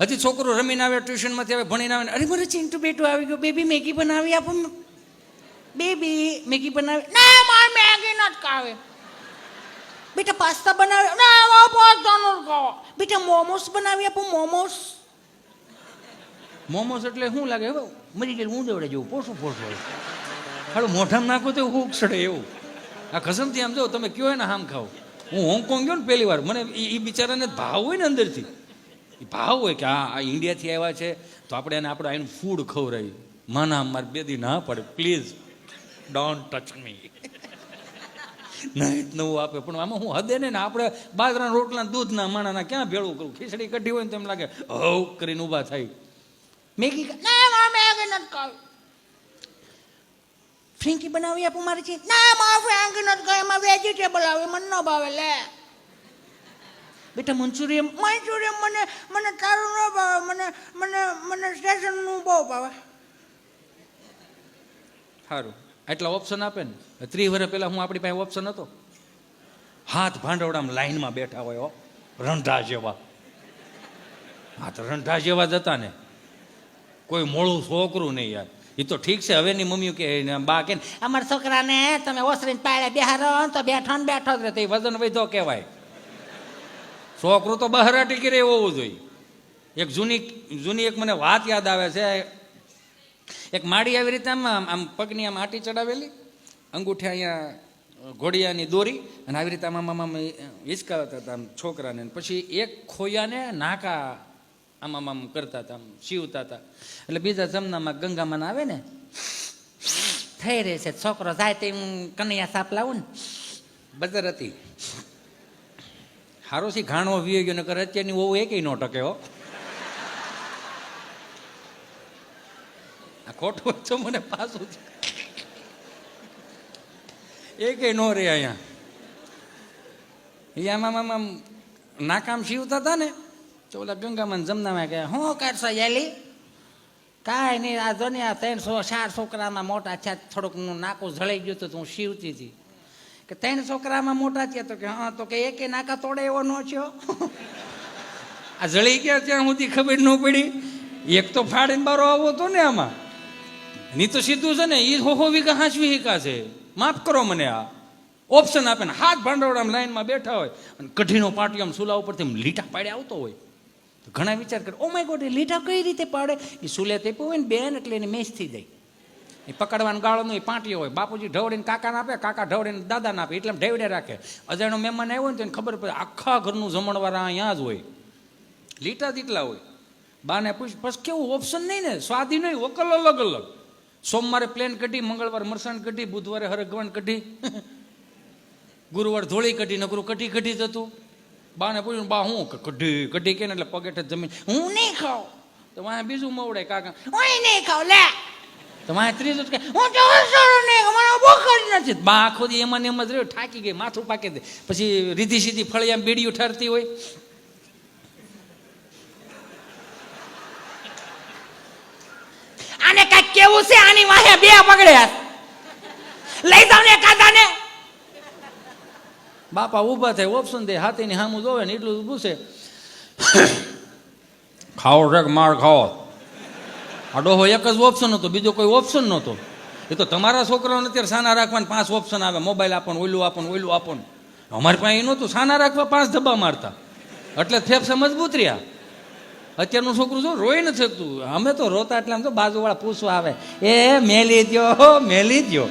હજી છોકરો રમીને આવે ટ્યુશનમાંથી આવે ભણીને આવે અરે મારે ચિંટુ બેટું આવી ગયો, બેબી મેગી બનાવી આપો બેબી મેગી બનાવી, ના, મારે મેગી નથી ખાવી. બેટા પાસ્તા બનાવી, ના મારે પાસ્તા નથી ખાવા બેટા મોમોસ બનાવી આપો, મોમોસ. મોમોસ એટલે શું લાગે? મરી ગયેલું હું દેવડે જેવું પોસું પોસું હાલો, મોઢામાં નાખો તો હું સડે એવું. આ કસમથી આમ જો, તમે કયો ને આમ ખાઓ? હું હોંગકોંગ ગયો ને પહેલી વાર, મને એ બિચારાને ભાવ હોય ને અંદરથી. ભાવ હોય કે હા, આ ઇન્ડિયાથી આવ્યા છે, તો આપણે એને આપણે આનું ફૂડ ખવડાવી. માના મારે બે દી ના પડે પ્લીઝ ડોન્ટ ટચ મી નહીં નવું આપે, પણ આમાં હું હદે ને, આપણે બાજરાના રોટલા દૂધના માણાના ક્યાં ભેળું કરું? ખીચડી કઢી હોય ને તેમ લાગે, હવ, કરીને ઊભા થાય. મેગી ફ્રિંકી બનાવી આપું મારે છે ના મારે ફ્રેન્કી નથી એમાં વેજીટેબલ આવે, મને ન ભાવે, લે. બેટા મંચુરિયમ મંચુરિયમ મને મને તારું ન ભાવે, મને મને મને સ્ટેશનનું બહુ ભાવે. સારું એટલા ઓપ્શન આપે ને? ત્રી વર્ષ પહેલા હું આપણી પાસે ઓપ્શન હતો. હાથ ભાંડવડામાં લાઈનમાં બેઠા હોય રંઢા જેવા. હા તો રંઢા જેવા જ હતા ને. કોઈ મોળું છોકરું નહીં યાર. એ તો ઠીક છે, હવેની મમ્મી કે બા કે અમારા છોકરાને તમે ઓસરીને પાડે, બેહારો, તો બેઠો ને બેઠો જ રહે તો એ વજન વધો કહેવાય. છોકરું તો બહાર ટીકી રહે હોવું જોઈએ. એક જૂની જૂની એક મને વાત યાદ આવે છે. એક માડી આવી રીતે આમ આમ પગની આમ આટી ચડાવેલી. અંગૂઠે અહીંયા ઘોડિયાની દોરી અને આવી રીતે આમ આમ આમ હતા આમ છોકરાને. પછી એક ખોયાને નાકા આમ આમ આમ કરતા હતા, આમ સીવતા હતા. એટલે બીજા જમનામાં ગંગામાં આવે ને, થઈ રહે છે. છોકરો જાય તે હું કનૈયા સાપ લાવું ને. બજર હતી. હારો સી ઘાણો વી ગયો, નકર કરે અત્યારની વહુ એકેય નો ટકે હો. આ ખોટું છો મને પાછું એકેય નો રે અહીંયા. એ આમ નાકામ શીવતા હતા ને, તો ઓલા ગંગામાં જમનામાં ગયા, હું કરશો યેલી કાંઈ નહીં, આ જો આ ત્રણસો ચાર છોકરામાં મોટા છે થોડુંક નાકું જળાઈ ગયું હતું તો હું શીવતી હતી. કે ત્રણ છોકરામાં મોટા થયા તો કે, હા, તો કે એકે નાકા તોડે એવો નો થયો. આ જળી ગયા ત્યાં સુધી ખબર ન પડી. એક તો ફાડીને બારો આવો હતો ને આમાં. ની તો સીધું છે ને એ હો હો વીઘા હાંચવી હિકા છે. માફ કરો મને આ. ઓપ્શન આપે ને, હાથ ભાંડવડામાં લાઈનમાં બેઠા હોય અને કઢીનો પાટી આમ સુલા ઉપરથી લીટા પાડે આવતો હોય. તો ઘણા વિચાર કરે ઓ માય ગોડ લીટા કઈ રીતે પાડે? એ સુલે તે હોય ને બેન એટલે એને મેચ થઈ જાય. એ પકડવાનું ગાળોનું એ પાટી હોય. બાપુજી ઢવડીને કાકાને આપે, કાકા ઢવડીને દાદાને આપે, એટલે ઢેવડે રાખે. અજાણો મહેમાન આવ્યો ને તેને ખબર પડે, આખા ઘરનું જમણવાળા અહીંયા જ હોય. લીટા દીટલા હોય. બાને પૂછ બસ કેવું ઓપ્શન નહીં ને? સ્વાદી નહીં, વકલ અલગ અલગ. સોમવારે પ્લેન કઢી, મંગળવારે મરસાણ કઢી, બુધવારે હરગવાન કઢી. ગુરુવાર ધોળી કઢી, નકરું કઢી કઢી જતું બાને પૂછ્યું, બા, હું કઢી કઢી કે એટલે પગેઠે જમીન. હું નહીં ખાઉં. તો વાંહે બીજું મવડે કાકા. હું નહીં ખાઉં, લે. તો વાંહે ત્રીજું કે, હું નહીં મને ભૂખ નથી. બા આખો દી એમાં જ રહ્યો, થાકી ગઈ, માથું પાકે દે. પછી રીધી સીધી ફળિયામાં બીડીયું ઠરતી હોય. આને કંઈક કેવું છે? આની વાહે બે પકડ્યા લઈ જાવ ને કાદાને. બાપા ઊભા થાય ઓપ્શન દે, હાથીની સામું જોવે ને એટલું પૂછે ખાઓ છે માર ખાઓ. આ ડોહો એક જ ઓપ્શન હતો, બીજો કોઈ ઓપ્શન નહોતો. એ તો તમારા છોકરાઓને અત્યારે સાના રાખવાને પાંચ ઓપ્શન આવે. મોબાઈલ આપો ને, ઓલું આપો ને, ઓલું આપો અમારે પાસે એ નહોતું. સાના રાખવા પાંચ ધબ્બા મારતા. એટલે ફેફસા મજબૂત રહ્યા. અત્યારનું છોકરું જો રોઈ નથી શકતું અમે તો રોતા એટલે આમ તો બાજુવાળા પૂછવા આવે, એ મેલી દ્યો મેલી દ્યો.